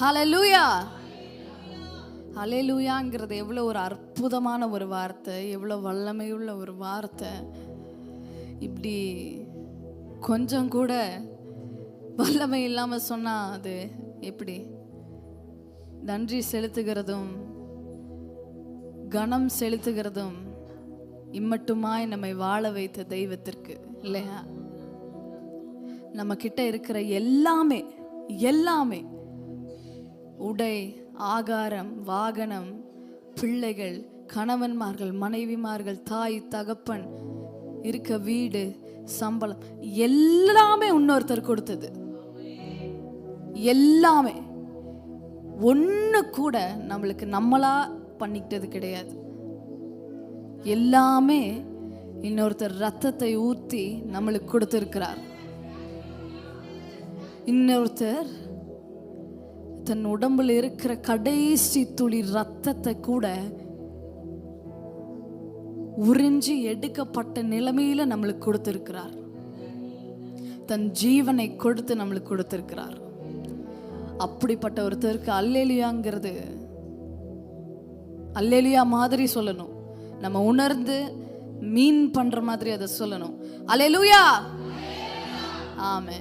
Hallelujah அலையலூயாங்கிறது எவ்வளோ ஒரு அற்புதமான ஒரு வார்த்தை எவ்வளோ வல்லமையுள்ள ஒரு வார்த்தை. இப்படி கொஞ்சம் கூட வல்லமை இல்லாமல் சொன்னால் அது எப்படி? நன்றி செலுத்துகிறதும் கனம் செலுத்துகிறதும் இம்மட்டுமாய் நம்மை வாழ வைத்த தெய்வத்திற்கு இல்லையா? நம்ம கிட்ட இருக்கிற எல்லாமே எல்லாமே உடை ஆகாரம் வாகனம் பிள்ளைகள் கணவன்மார்கள் மனைவிமார்கள் தாய் தகப்பன் இருக்க வீடு சம்பளம் எல்லாமே இன்னொருத்தர் கொடுத்தது. எல்லாமே. ஒன்று கூட நம்மளுக்கு நம்மளா பண்ணிக்கிட்டது கிடையாது. எல்லாமே இன்னொருத்தர் ரத்தத்தை ஊற்றி நம்மளுக்கு கொடுத்துருக்கிறார். இன்னொருத்தர் தன் உடம்புல இருக்கிற கடைசி துளி ரத்தத்தை கூட உறிஞ்சி எடுக்கப்பட்ட நிலைமையில நம்மளுக்கு கொடுத்திருக்கிறார். தன் ஜீவனை கொடுத்து நம்மளுக்கு கொடுத்திருக்கிறார். அப்படிப்பட்ட ஒருத்தருக்கு அல்லேலியாங்கிறது அல்லேலியா மாதிரி சொல்லணும். நம்ம உணர்ந்து மீன் பண்ற மாதிரி அதை சொல்லணும். அல்லேலூயா! ஆமே